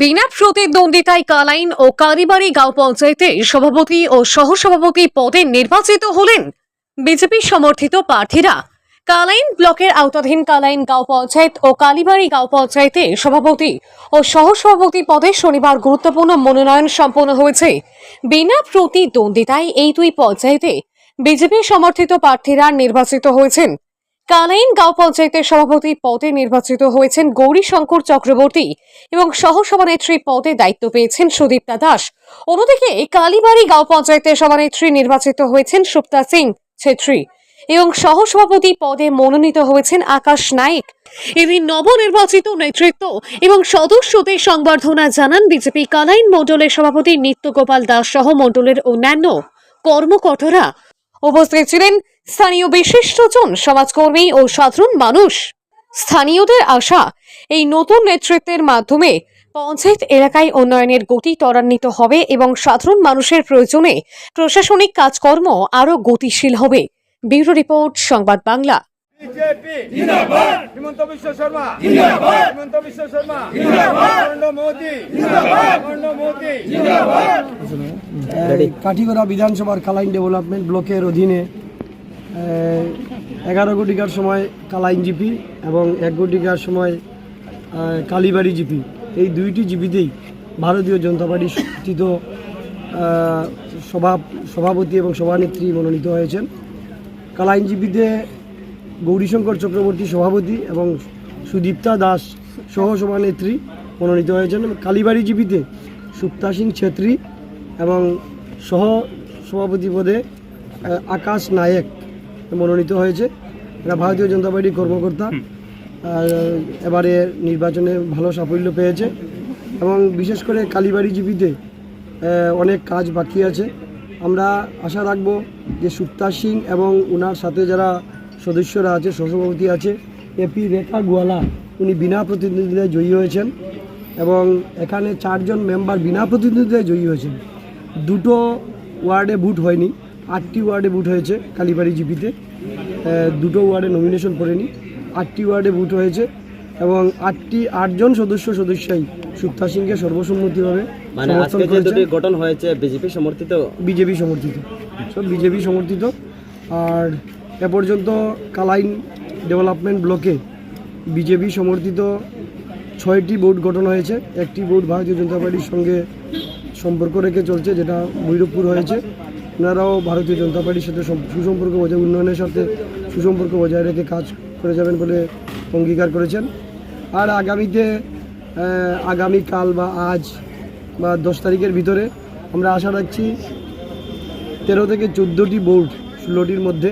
বিনা প্রতিদ্বন্দ্বিতায় কালাইন ও কালীবাড়ি গাঁও পঞ্চায়েতে সভাপতি ও সহসভাপতি পদে নির্বাচিত হলেন বিজেপি সমর্থিত প্রার্থীরা। কালাইন ব্লকের আওতাধীন কালাইন গাঁও পঞ্চায়েত ও কালীবাড়ি গাঁও পঞ্চায়েতে সভাপতি ও সহসভাপতি পদে শনিবার গুরুত্বপূর্ণ মনোনয়ন সম্পন্ন হয়েছে। বিনা প্রতিদ্বন্দ্বিতায় এই দুই পঞ্চায়েতে বিজেপি সমর্থিত প্রার্থীরা নির্বাচিত হয়েছেন। কালাইন গাঁও পঞ্চায়েতের সভাপতি পদে নির্বাচিত হয়েছেন গৌরী শঙ্কর চক্রবর্তী এবং সহসভানেত্রী পদে দায়িত্ব পেয়েছেন সুদীপ্তা দাস। অন্যদিকে কালীবাড়ি গাঁও পঞ্চায়েতের সভানেত্রী নির্বাচিত হয়েছেন সুপ্তা সিং ছেত্রী এবং সহসভাপতি পদে মনোনীত হয়েছেন আকাশ নাইক এদিন নবনির্বাচিত নেতৃত্ব এবং সদস্যদের সংবর্ধনা জানান বিজেপি কালাইন মণ্ডলের সভাপতি নিত্যগোপাল দাস সহ মণ্ডলের অন্যান্য কর্মকর্তারা। উপস্থিত ছিলেন স্থানীয় বিশিষ্টজন সমাজকর্মী ও সাধারণ মানুষ। স্থানীয়দের আশা, এই নতুন নেতৃত্বের মাধ্যমে পঞ্চায়েত এলাকায় উন্নয়নের গতি ত্বরান্বিত হবে এবং সাধারণ মানুষের প্রয়োজনে প্রশাসনিক কাজকর্ম আরও গতিশীল হবে। ব্যুরো রিপোর্ট, সংবাদ বাংলা। বিজেপি। জিন্দাবাদ। হিমন্ত বিশ্ব শর্মা। জিন্দাবাদ। হিমন্ত বিশ্ব শর্মা। জিন্দাবাদ। নরেন্দ্র মোদি। জিন্দাবাদ। নরেন্দ্র মোদি। জিন্দাবাদ। কাঠিগড়া বিধানসভার কালাইন ডেভেলপমেন্ট ব্লকের অধীনে এগারো কোটিকার সময় কালাইন জিপি এবং এক কোটিকার সময় কালীবাড়ি জিপি। এই দুইটি জিপিতেই ভারতীয় জনতা পার্টি আহ, সভা সভাপতি এবং সভানেত্রী মনোনীত হয়েছেন। কালাইন জিপিতে গৌরীশঙ্কর চক্রবর্তী সভাপতি এবং সুদীপ্তা দাস সহ সভানেত্রী মনোনীত হয়েছেন। কালীবাড়ি জিপিতে সুপ্তা সিং ছেত্রী এবং সহ সভাপতি পদে আকাশ নায়েক মনোনীত হয়েছে। এরা ভারতীয় জনতা পার্টির কর্মকর্তা। এবারে নির্বাচনে ভালো সাফল্য পেয়েছে এবং বিশেষ করে কালীবাড়ি জিপিতে অনেক কাজ বাকি আছে। আমরা আশা রাখব যে সুপ্তা সিং এবং ওনার সাথে যারা সদস্যরা আছে সহসভাপতি আছে এপি রেখা গোয়ালা উনি বিনা প্রতিদ্বন্দ্বিতায় জয়ী হয়েছেন এবং এখানে চারজন মেম্বার বিনা প্রতিদ্বন্দ্বিতায় জয়ী হয়েছেন। দুটো ওয়ার্ডে ভোট হয়নি আটটি ওয়ার্ডে ভোট হয়েছে কালীবাড়ি জিপিতে দুটো ওয়ার্ডে নমিনেশন করেনি আটটি ওয়ার্ডে ভোট হয়েছে এবং আটটি আটজন সদস্য সদস্যই সুপ্তা সিংকে সর্বসম্মতিভাবে মানে গঠন হয়েছে বিজেপি সমর্থিত? বিজেপি সমর্থিত। সব বিজেপি সমর্থিত। আর এ পর্যন্ত কালাইন ডেভেলপমেন্ট ব্লকে বিজেপি সমর্থিত ছয়টি বোর্ড গঠন হয়েছে। একটি বোর্ড ভারতীয় জনতা পার্টির সঙ্গে সম্পর্ক রেখে চলছে, যেটা ভৈরবপুর হয়েছে। ওনারাও ভারতীয় জনতা পার্টির সাথে সুসম্পর্ক বজায়, উন্নয়নের সাথে সুসম্পর্ক বজায় রেখে কাজ করে যাবেন বলে অঙ্গীকার করেছেন। আর আগামীতে আগামীকাল বা আজ বা দশ তারিখের ভিতরে আমরা আশা রাখছি তেরো থেকে চোদ্দোটি বোর্ড ষোলোটির মধ্যে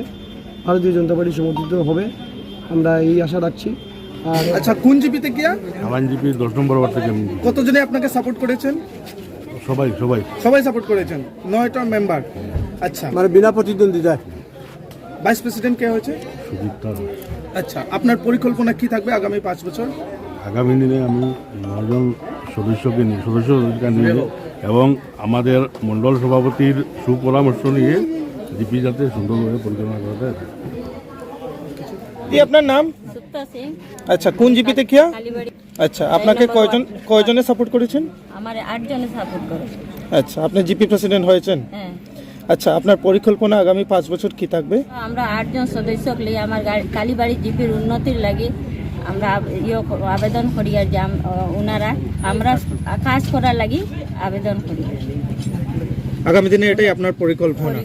ভারতীয় জনতা পার্টি সমর্থিত হবে। আমরা এই আশা রাখছি। আর আচ্ছা কোন জিপিতে গিয়া আলানজিপি দশ নম্বর ওয়ার্ড থেকে কতজনে আপনাকে সাপোর্ট করেছেন? সবাই সবাই। সবাই সাপোর্ট করেছেন? নয়টা মেম্বার আচ্ছা। মানে বিনা প্রতিদ্বন্দ্বিতায় ভাইস প্রেসিডেন্ট কে হয়েছে? সুদীপ্তা আচ্ছা আপনার পরিকল্পনা কি থাকবে আগামী পাঁচ বছর? আগামী দিনে আমি নজন সদস্যকে নিয়ে সদস্য নিয়ে এবং আমাদের মণ্ডল সভাপতির সুপরামর্শ নিয়ে যাতে সুন্দরভাবে পরিচালনা করা যায় আপনার নাম? আচ্ছা কোন জিপিতে কালীবাড়ি। আচ্ছা আপনাকে কয়জন কয়জনে সাপোর্ট করেছেন? আমার আটজনে সাপোর্ট করে। আচ্ছা আপনি জিপি প্রেসিডেন্ট হয়েছেন? হ্যাঁ। আচ্ছা আপনার পরিকল্পনা আগামী পাঁচ বছর কি থাকবে? আমরা আটজন সদস্য লিয়ে আমার কালীবাড়ি জিপির উন্নতির লাগি আমরা ইয়ে আবেদন করি আর যে আম- ওনারা। আমরা কাজ করার লাগি আবেদন করি। আগামী দিনে এটাই আপনার পরিকল্পনা।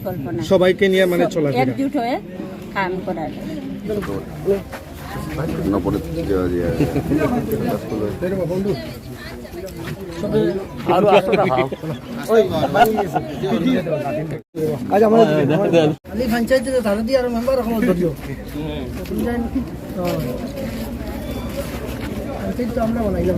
সবাইকে নিয়ে মানে চলাফেরা। একজুট হয়ে কাম করার আজ আমাদের আমি পঞ্চায়েতে ধারা দিয়ে আর। মেম্বার এখন ধরিও আমরা বানাইলাম